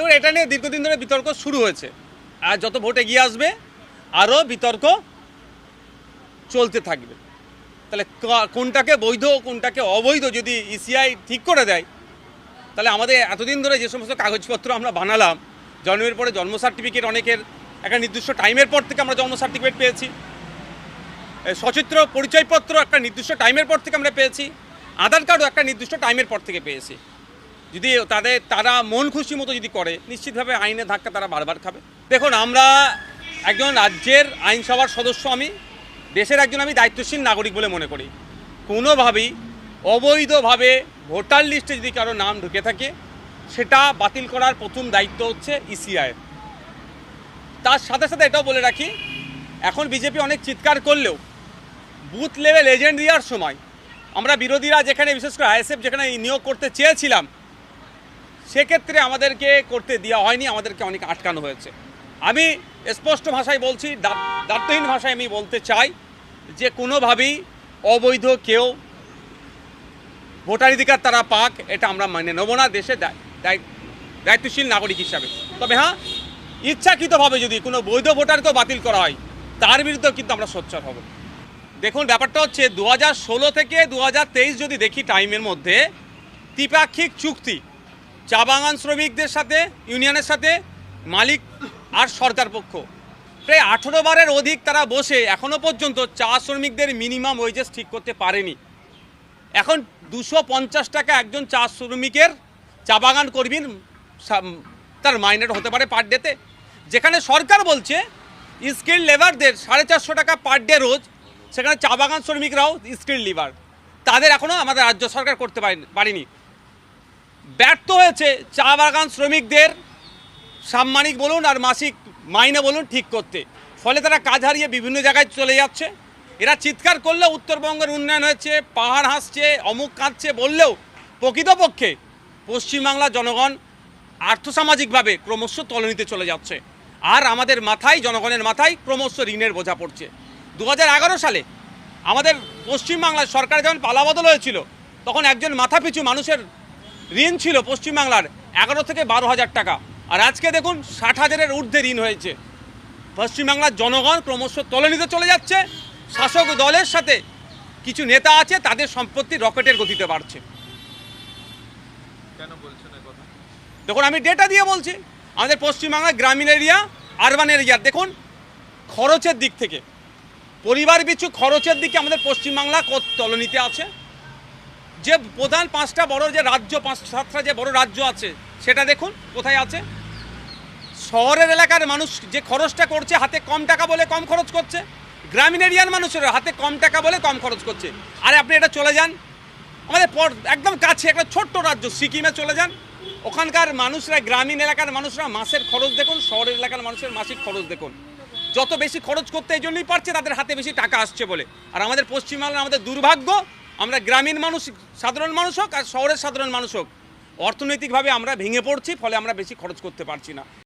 দেখুন এটা নিয়ে দীর্ঘদিন ধরে বিতর্ক শুরু হয়েছে। আর যত ভোট এগিয়ে আসবে, আরও বিতর্ক চলতে থাকবে। তাহলে কোনটাকে বৈধ, কোনটাকে অবৈধ যদি ইসিআই ঠিক করে দেয়, তাহলে আমাদের এতদিন ধরে যে সমস্ত কাগজপত্র আমরা বানালাম, জন্মের পরে জন্ম সার্টিফিকেট অনেকের একটা নির্দিষ্ট টাইমের পর থেকে আমরা জন্ম সার্টিফিকেট পেয়েছি। সচিত্র পরিচয়পত্র একটা নির্দিষ্ট টাইমের পর থেকে আমরা পেয়েছি। আধার কার্ডও একটা নির্দিষ্ট টাইমের পর থেকে পেয়েছি। যদি তাদের, তারা মন খুশি মতো যদি করে, নিশ্চিতভাবে আইনের ধাক্কা তারা বারবার খাবে। দেখুন, আমরা একজন রাজ্যের আইনসভার সদস্য আমি, দেশের একজন আমি দায়িত্বশীল নাগরিক বলে মনে করি। কোনোভাবেই অবৈধভাবে ভোটার লিস্টে যদি কারও নাম ঢুকে থাকে, সেটা বাতিল করার প্রথম দায়িত্ব হচ্ছে ইসিআইয়ের তার সাথে সাথে এটাও বলে রাখি, এখন বিজেপি অনেক চিৎকার করলেও বুথ লেভেল এজেন্ট দেওয়ার সময় আমরা বিরোধীরা যেখানে, বিশেষ করে আইএসএফ যেখানে নিয়োগ করতে চেয়েছিলাম সেক্ষেত্রে আমাদেরকে করতে দেওয়া হয়নি, আমাদেরকে অনেক আটকানো হয়েছে। আমি স্পষ্ট ভাষায় বলছি দায়িত্বহীন ভাষায় আমি বলতে চাই যে কোনোভাবেই অবৈধ কেউ ভোটাধিকার তারা পাক, এটা আমরা মেনে নেব না, দেশে দায়- দায়- দায়িত্বশীল নাগরিক হিসাবে। তবে হ্যাঁ ইচ্ছাকৃতভাবে যদি কোনো বৈধ ভোটারকেও বাতিল করা হয়, তার বিরুদ্ধেও কিন্তু আমরা সোচ্চার হব। দেখুন, ব্যাপারটা হচ্ছে দু থেকে দু হাজার তেইশ যদি দেখি টাইমের মধ্যে ত্রিপাক্ষিক চুক্তি চা বাগান শ্রমিকদের সাথে, ইউনিয়নের সাথে, মালিক আর সরকার পক্ষ। প্রায় আঠেরো বারের অধিক তারা বসে এখনও পর্যন্ত চা শ্রমিকদের মিনিমাম ওয়েজেস ঠিক করতে পারেনি। এখন দুশো পঞ্চাশ টাকা একজন চা শ্রমিকের চা বাগান কর্মীর তার মাইনেট হতে পারে পার ডেতে যেখানে সরকার বলছে স্কিল লেবারদের সাড়ে চারশো টাকা পার ডে রোজ, সেখানে চা বাগান শ্রমিকরাও স্কিল লিভার তাদের এখনও আমাদের রাজ্য সরকার করতে পারেনি। ব্যর্থ হয়েছে চা বাগান শ্রমিকদের। সাম্মানিক বলুন আর মাসিক মাইনে বলুন ঠিক করতে। ফলে তারা কাজ হারিয়ে বিভিন্ন জায়গায় চলে যাচ্ছে। এরা চিৎকার করলেও উত্তরবঙ্গের উন্নয়ন হয়েছে, পাহাড় হাসছে, অমুক কাঁদছে বললেও প্রকৃতপক্ষে পশ্চিমবাংলার জনগণ আর্থসামাজিকভাবে ক্রমশ তলনিতে চলে যাচ্ছে। আর আমাদের মাথায়, জনগণের মাথায় ক্রমশ ঋণের বোঝা পড়ছে। দু হাজার এগারো সালে আমাদের পশ্চিমবাংলার সরকার যখন পালাবদল হয়েছিল, তখন একজন মাথাপিছু মানুষের ঋণ ছিল পশ্চিমবাংলার এগারো থেকে বারো হাজার টাকা। আর আজকে দেখুন ষাট হাজারের ঊর্ধ্বে ঋণ হয়েছে। পশ্চিমবাংলার জনগণ ক্রমশ তলনিতে চলে যাচ্ছে। শাসক দলের সাথে কিছু নেতা আছে তাদের সম্পত্তি রকেটের গতিতে বাড়ছে। কেন বলছেন দেখুন আমি ডেটা দিয়ে বলছি। আমাদের পশ্চিমবাংলার গ্রামীণ এরিয়া আরবান এরিয়া দেখুন খরচের দিক থেকে। পরিবার পিছু খরচের দিকে আমাদের পশ্চিমবাংলা কত তলনিতে আছে। যে প্রধান পাঁচটা বড় যে রাজ্য, পাঁচ সাতটা যে বড় রাজ্য আছে, সেটা দেখুন, কোথায় আছে? শহরের এলাকার মানুষ যে খরচটা করছে, হাতে কম টাকা বলে কম খরচ করছে। গ্রামীণ এরিয়ার মানুষের হাতে কম টাকা বলে কম খরচ করছে। আরে আপনি এটা চলে যান। আমাদের একদম কাছে, একটা ছোট্ট রাজ্য, সিকিমে চলে যান। ওখানকার মানুষরা, গ্রামীণ এলাকার মানুষরা মাসের খরচ দেখুন, শহরের এলাকার মানুষের মাসিক খরচ দেখুন। যত বেশি খরচ করতে এই জন্যই পারছে, তাদের হাতে বেশি টাকা আসছে বলে। আর আমাদের পশ্চিমবাংলার আমাদের দুর্ভাগ্য আমরা গ্রামীণ মানুষ, সাধারণ মানুষ হোক আর শহরের সাধারণ মানুষ হোক, অর্থনৈতিকভাবে আমরা ভেঙে পড়ছি, ফলে আমরা বেশি খরচ করতে পারছি না।